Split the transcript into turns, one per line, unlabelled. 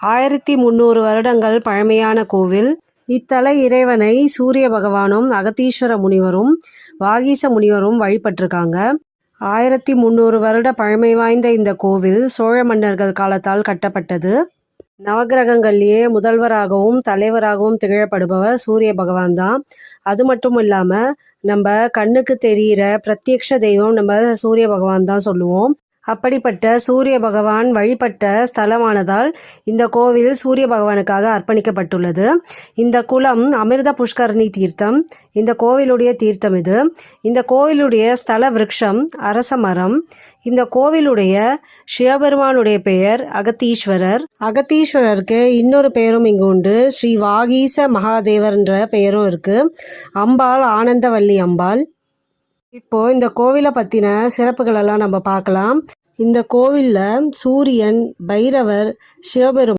ஆயிரத்தி முந்நூறு வருடங்கள் பழமையான கோவில். இத்தல இறைவனை சூரிய பகவானும் அகத்தீஸ்வர முனிவரும் வாகீச முனிவரும் வழிபட்டிருக்காங்க. ஆயிரத்தி முந்நூறு வருட பழமை வாய்ந்த இந்த கோவில் சோழ மன்னர்கள் காலத்தால் கட்டப்பட்டது. நவகிரகங்கள்லேயே முதல்வராகவும் தலைவராகவும் திகழப்படுபவர் சூரிய பகவான் தான். அது மட்டும் இல்லாமல் நம்ம கண்ணுக்கு தெரிகிற பிரத்யக்ஷ தெய்வம் நம்ம சூரிய பகவான் தான் சொல்லுவோம். அப்படிப்பட்ட சூரிய பகவான் வழிபட்ட ஸ்தலமானதால் இந்த கோவில் சூரிய பகவானுக்காக அர்ப்பணிக்கப்பட்டுள்ளது. இந்த குளம் அமிர்த புஷ்கரணி தீர்த்தம். இந்த கோவிலுடைய தீர்த்தம் இது. இந்த கோவிலுடைய ஸ்தல விருட்சம் அரச மரம். இந்த கோவிலுடைய சிவபெருமானுடைய பெயர் அகத்தீஸ்வரர். அகத்தீஸ்வரருக்கு இன்னொரு பெயரும் இங்கு உண்டு. ஸ்ரீ வாகீச மகாதேவர்ன்ற பெயரும் இருக்கு. அம்பாள் ஆனந்தவல்லி அம்பாள். இப்போ இந்த கோவிலை பற்றின சிறப்புகளெல்லாம் நம்ம பார்க்கலாம். இந்த கோவிலில் சூரியன் பைரவர் சிவபெருமான்